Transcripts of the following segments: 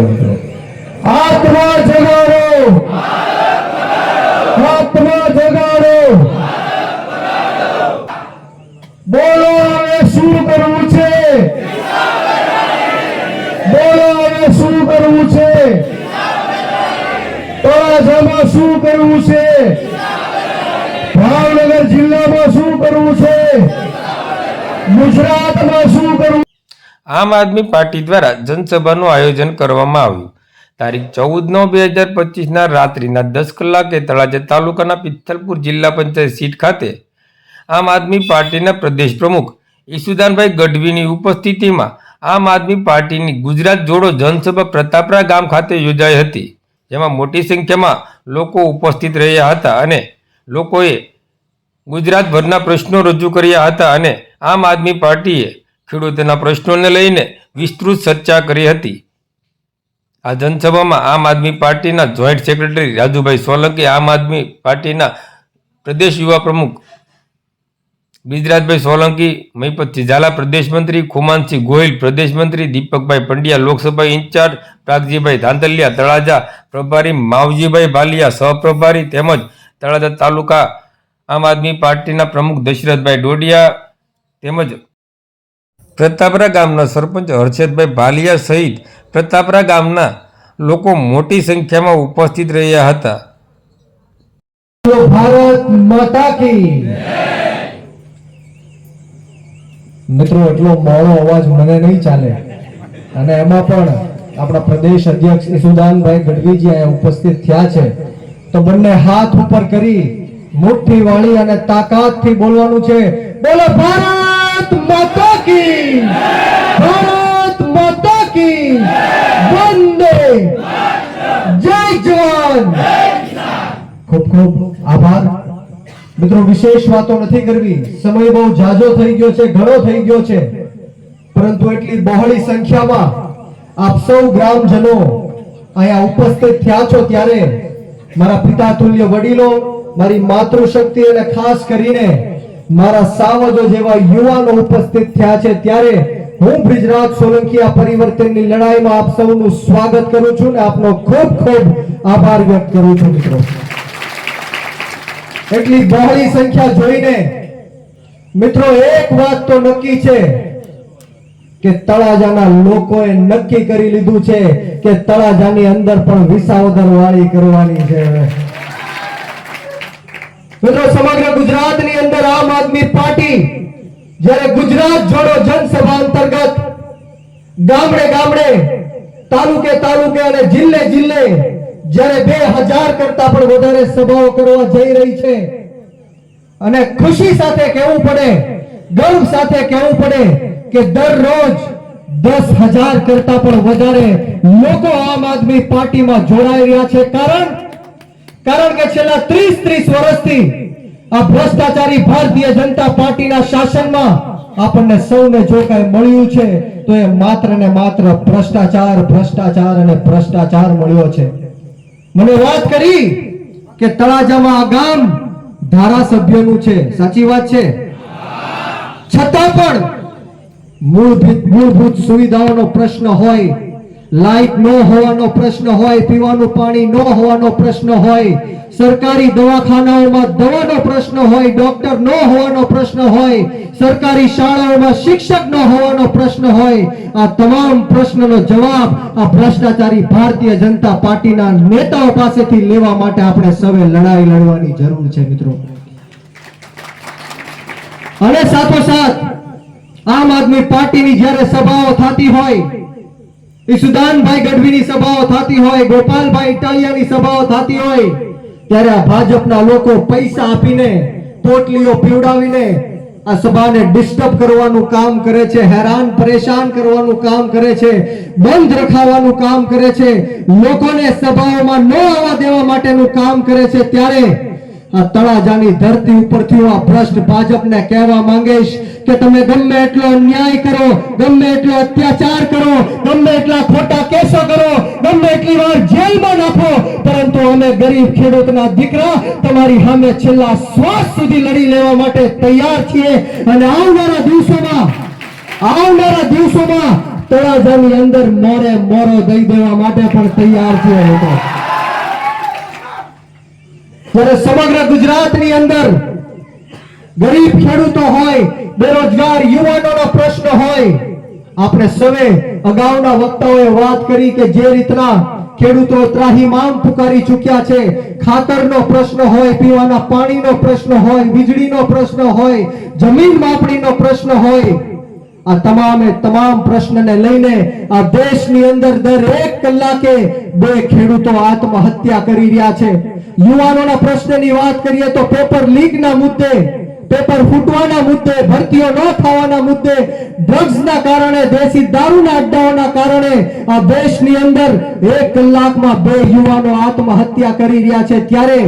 છે મિત્રો આત્મા જગાડો. આત્મા શું કરવું છે? બોલો શું કરવું છે? ભાવનગર જિલ્લામાં શું કરવું છે? ગુજરાતમાં શું કરવું આમ આદમી પાર્ટી દ્વારા જનસભાનું આયોજન કરવામાં આવ્યું. તારીખ ચૌદ નવ બે હજાર પચીસના રાત્રિના દસ કલાકે તળાજા તાલુકાના પિથલપુર જિલ્લા પંચાયત સીટ ખાતે આમ આદમી પાર્ટીના પ્રદેશ પ્રમુખ ઈસુદાનભાઈ ગઢવીની ઉપસ્થિતિમાં આમ આદમી પાર્ટીની ગુજરાત જોડો જનસભા પ્રતાપરા ગામ ખાતે યોજાઈ હતી, જેમાં મોટી સંખ્યામાં લોકો ઉપસ્થિત રહ્યા હતા અને લોકોએ ગુજરાતભરના પ્રશ્નો રજૂ કર્યા હતા અને આમ આદમી પાર્ટીએ ખેડૂતોના પ્રશ્નોને લઈને વિસ્તૃત ચર્ચા કરી હતી. આ જનસભામાં આમ આદમી પાર્ટીના જોઈન્ટ સેક્રેટરી રાજુભાઈ સોલંકી, આમ આદમી પાર્ટીના પ્રદેશ યુવા પ્રમુખ બિજરાજભાઈ સોલંકી, મહીપતસિંહ ઝાલા પ્રદેશ મંત્રી, ખુમાનસિંહ ગોહિલ પ્રદેશ મંત્રી, દીપકભાઈ પંડ્યા લોકસભા ઇન્ચાર્જ, પ્રાગજીભાઈ ધાંધલિયા તળાજા પ્રભારી, માવજીભાઈ ભાલિયા સહપ્રભારી તેમજ તળાજા તાલુકા આમ આદમી પાર્ટીના પ્રમુખ દશરથભાઈ ડોડિયા તેમજ પ્રતાપરા ગામના સરપંચ હર્ષદભાઈ ભાલિયા સહિત પ્રતાપરા ગામના લોકો મોટી સંખ્યામાં ઉપસ્થિત રહ્યા હતા. મિત્રો, એટલો મોડો અવાજ મને નહીં ચાલે. અને એમાં પણ આપણા પ્રદેશ અધ્યક્ષ ઈસુદાનભાઈ ગઢવીજી અહીંયા ઉપસ્થિત થયા છે. તો બંને હાથ ઉપર કરી, મુઠ્ઠી વાળી અને તાકાતથી બોલવાનું છે. બોલો, ભારત! માતા કી ભારત માતા કી વંદે જય જવાન. ખૂબ ખૂબ આભાર. મિત્રો, વિશેષ વાતો નથી કરવી. સમય બહુ જાજો થઈ ગયો છે, ઘણો થઈ ગયો છે. પરંતુ એટલી બહોળી સંખ્યામાં આપ સૌ ગ્રામજનો અહીંયા ઉપસ્થિત થયા છો ત્યારે મારા પિતા તુલ્ય વડીલો, મારી માતૃશક્તિ અને ખાસ કરીને મારા સાવજો જેવા યુવાનો ઉપસ્થિત થયા છે, ત્યારે હું બ્રિજરાજ સોલંકી આ પરિવર્તનની લડાઈમાં આપ સૌનું સ્વાગત કરું છું અને આપનો ખૂબ ખૂબ આભાર વ્યક્ત કરું છું મિત્રો એટલી બહોળી સંખ્યા જોઈને મિત્રો એક વાત તો નક્કી છે કે તળાજાના લોકોએ નક્કી કરી લીધું છે કે તળાજાની અંદર પણ વિસાવદર વાળી કરવાની છે. મિત્રો, સમગ્ર ગુજરાતની અંદર આમ આદમી પાર્ટી જ્યારે ગુજરાત જોડો જનસભા અંતર્ગત ગામડે ગામડે, તાલુકે તાલુકે અને જિલ્લે જિલ્લે જ્યારે બે હજાર કરતા પણ વધારે સભાઓ કરવા જઈ રહી છે. અને ખુશી સાથે કહેવું પડે, ગર્વ સાથે કહેવું પડે કે દરરોજ દસ હજાર કરતા પણ વધારે લોકો આમ આદમી પાર્ટીમાં જોડાઈ રહ્યા છે. કારણ કારણ કે છેલ્લા ત્રીસ ત્રીસ વર્ષથી આ ભ્રષ્ટાચારી ભારતીય જનતા પાર્ટીના શાસનમાં આપણને સૌને જો કઈ મળ્યું છે, તો એ માત્ર ને માત્ર ભ્રષ્ટાચાર ભ્રષ્ટાચાર અને ભ્રષ્ટાચાર મળ્યો છે. મને વાત કરી કે તળાજામાં આ ગામ ધારાસભ્યનું છે. સાચી વાત છે? છતાં પણ મૂળભૂત મૂળભૂત સુવિધાઓનો પ્રશ્ન હોય લાઇટ ન હોવાનો પ્રશ્ન હોય, પીવાનું પાણી ન હોવાનો પ્રશ્ન હોય, સરકારી દવાખાનાઓમાં દવાનો પ્રશ્ન હોય, ડોક્ટર ન હોવાનો પ્રશ્ન હોય, સરકારી શાળાઓમાં શિક્ષક ન હોવાનો પ્રશ્ન હોય, આ તમામ પ્રશ્નનો જવાબ આ ભ્રષ્ટાચારી ભારતીય જનતા પાર્ટીના નેતાઓ પાસેથી લેવા માટે આપણે સૌએ લડાઈ લડવાની જરૂર છે, મિત્રો. અને સાથોસાથ, આમ આદમી પાર્ટીની જ્યારે સભાઓ થતી હોય ઈસુદાનભાઈ ગઢવીની સભાઓ થતી હોય, ગોપાલભાઈ ઇટાલિયાની સભાઓ થતી હોય, ત્યારે આ ભાજપના લોકો પૈસા આપીને, પોટલીઓ પીવડાવીને આ સભાને ડિસ્ટર્બ કરવાનું કામ કરે છે, હેરાન, પરેશાન કરવાનું કામ કરે છે, બંધ રખાવાનું કામ કરે છે, લોકોને સભાઓમાં ન આવવા દેવા માટેનું કામ કરે છે, ત્યારે તળાજાની ધરતી ઉપરથી હું આ ભ્રષ્ટ ભાજપને કહેવા માંગીશ કે તમે ગમે એટલો ન્યાય કરો, ગમે એટલો અત્યાચાર કરો, ગમે એટલા ખોટા કેસો કરો, ગમે એટલી વાર જેલમાં નાખો, પરંતુ અમે ગરીબ ખેડૂતના દીકરા તમારી સામે છેલ્લા શ્વાસ સુધી લડી લેવા માટે તૈયાર છીએ. અને આવનારા દિવસોમાં આવનારા દિવસોમાં તળાજાની અંદર મોરે મોરો દઈ દેવા માટે પણ તૈયાર છીએ લોકો જ્યારે સમગ્ર ગુજરાતની અંદર ગરીબ ખેડૂતો હોય, બેરોજગાર યુવાનોનો પ્રશ્ન હોય, આપણે સવે અગાઉના વક્તાઓએ વાત કરી કે જે રીતના ખેડૂતો ત્રાહિમામ પુકારી ચૂક્યા છે, ખાતરનો પ્રશ્ન હોય, પીવાના પાણીનો પ્રશ્ન હોય, વીજળીનો પ્રશ્ન હોય, જમીન માપણીનો પ્રશ્ન હોય આ તમામે તમામ પ્રશ્નને લઈને આ દેશની અંદર દરેક કલાકે બે ખેડૂતો આત્મહત્યા કરી રહ્યા છે. યુવાનોના પ્રશ્નની વાત કરીએ તો પેપર લીકના મુદ્દે, પેપર ફૂટવાના મુદ્દે, ભરતીઓ ન થવાના મુદ્દે, ડ્રગ્સના કારણે, દેશી દારૂના અડ્ડાઓના કારણે આ દેશની અંદર એક કલાકમાં બે યુવાનો આત્મહત્યા કરી રહ્યા છે. ત્યારે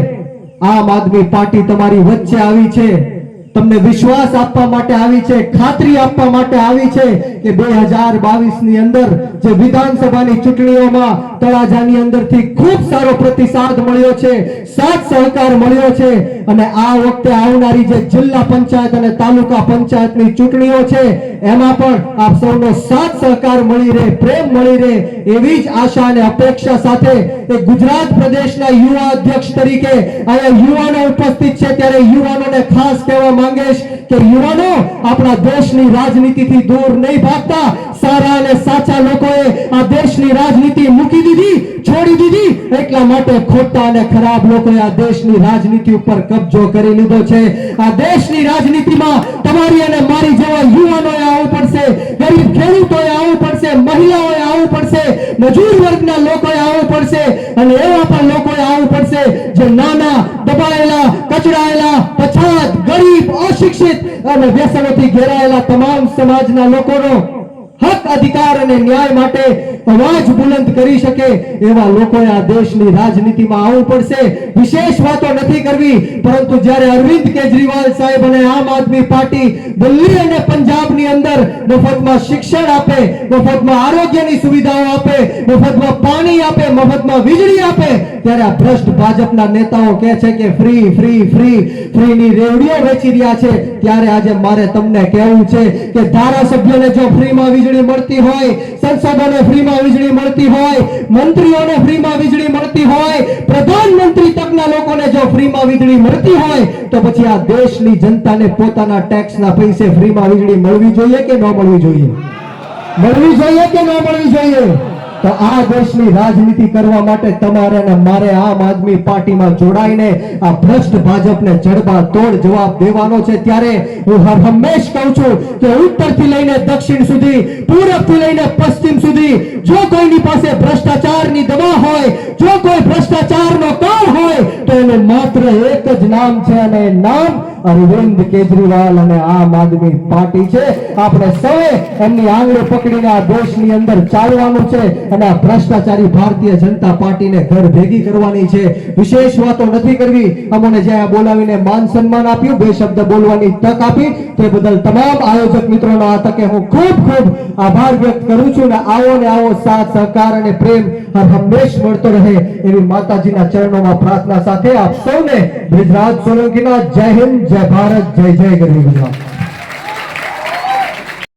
આમ આદમી પાર્ટી તમારી વચ્ચે આવી છે. તમને વિશ્વાસ આપવા માટે આવી છે, ખાતરી આપવા માટે આવી છે કે બે હજાર બાવીસની અંદર જે વિધાનસભાની ચૂંટણીઓમાં તળાજાની અંદરથી ખૂબ સારો પ્રતિસાદ મળ્યો છે, સાથ સહકાર મળ્યો છે અને આ વખતે આવનારી જે જિલ્લા પંચાયત અને તાલુકા પંચાયતની ચૂંટણીઓ છે, એમાં પણ આપ સૌનો સાથ સહકાર મળી રહે, પ્રેમ મળી રહે એવી જ આશા અને અપેક્ષા સાથે એ ગુજરાત પ્રદેશના યુવા અધ્યક્ષ તરીકે અહીંયા યુવાનો ઉપસ્થિત છે ત્યારે યુવાનોને ખાસ કહેવા માંગીશ કે યુવાનો આપણા દેશની રાજનીતિથી દૂર નહીં ભાગતા. સારા અને સાચા લોકોએ આ દેશની રાજનીતિ મૂકી દીધી. છોડી દીધી. એટલા માટે ખોટા અને ખરાબ લોકોએ આ દેશની રાજનીતિ ઉપર કબજો કરી લીધો છે. આ દેશની રાજનીતિમાં તમારી અને મારી જેવા યુવાનોએ આવવું પડશે, ગરીબ ખેડૂતોએ આવવું પડશે, મહિલાઓએ આવવું પડશે, મજૂર વર્ગના લોકોએ આવવું પડશે અને એવા પણ લોકોએ આવવું પડશે જે નાના, દબાયેલા, કચડાયેલા, પછાત, ગરીબ, અશિક્ષિત અને વ્યસનોથી ઘેરાયેલા તમામ સમાજના લોકોનો હક, અધિકાર અને ન્યાય માટે અવાજ બુલંદ કરી શકે એવા લોકોએ આ દેશની રાજનીતિમાં આવવું પડશે. વિશેષ વાતો નથી કરવી, પરંતુ જ્યારે અરવિંદ કેજરીવાલ સાહેબ અને આમ આદમી પાર્ટી દિલ્હી અને પંજાબની અંદર મફતમાં શિક્ષણ આપે, મફતમાં આરોગ્યની સુવિધાઓ આપે, મફતમાં પાણી આપે, મફતમાં વીજળી આપે, ત્યારે આ ભ્રષ્ટ ભાજપના નેતાઓ કહે છે કે ફ્રી ફ્રી ફ્રી ફ્રીની રેવડીઓ વેચી રહ્યા છે. ત્યારે આજે મારે તમને કહેવું છે કે ધારાસભ્યોને જો ફ્રીમાં વીજળી મળતી હોય, સંસદોને ફ્રીમાં વીજળી મળતી હોય, મંત્રીઓને ફ્રીમાં વીજળી મળતી હોય, પ્રધાનમંત્રી તકના લોકોને જો ફ્રીમાં વીજળી મળતી હોય, તો પછી આ દેશની જનતાને પોતાના ટેક્સના પૈસે ફ્રીમાં વીજળી મળવી જોઈએ કે ન મળવી જોઈએ? મળવી જોઈએ કે ન મળવી જોઈએ? તો આ દેશની રાજનીતિ કરવા માટે તમારે અને મારે આમ આદમી પાર્ટીમાં જોડાઈને આ ભ્રષ્ટ ભાજપને જડબા તોડ જવાબ દેવાનો છે. ત્યારે હું હર હંમેશ કહું છું કે ઉત્તરથી લઈને દક્ષિણ સુધી, પૂરબથી લઈને પશ્ચિમ સુધી જો કોઈની પાસે ભ્રષ્ટાચારની દવા હોય, જો કોઈ ભ્રષ્ટાચારનો કાળ હોય, તો એનું માત્ર એક જ નામ છે અને નામ અરવિંદ કેજરીવાલ અને આમ આદમી પાર્ટી છે. આપણે સૌએ એમની આંગળી પકડીને આ દેશની અંદર ચાલવાનું છે અને આ ભ્રષ્ટાચારી ભારતીય જનતા પાર્ટીને ઘર ભેગી કરવાની છે. વિશેષ વાતો નથી કરવી. અમને જ્યાં બોલાવીને માન સન્માન આપ્યું, બે શબ્દ બોલવાની તક આપી. તે બદલ તમામ આયોજક મિત્રોનો આ તકે હું ખૂબ ખૂબ આભાર વ્યક્ત કરું છું ને આવો ને આવો સાથ, સહકાર અને પ્રેમ હંમેશ મળતો રહે એવી માતાજીના ચરણોમાં પ્રાર્થના સાથે આપ સૌને બ્રિજરાજ સોલંકીના જય હિન્દ, જય ભારત, જય જય ગરવી ગુજરાત.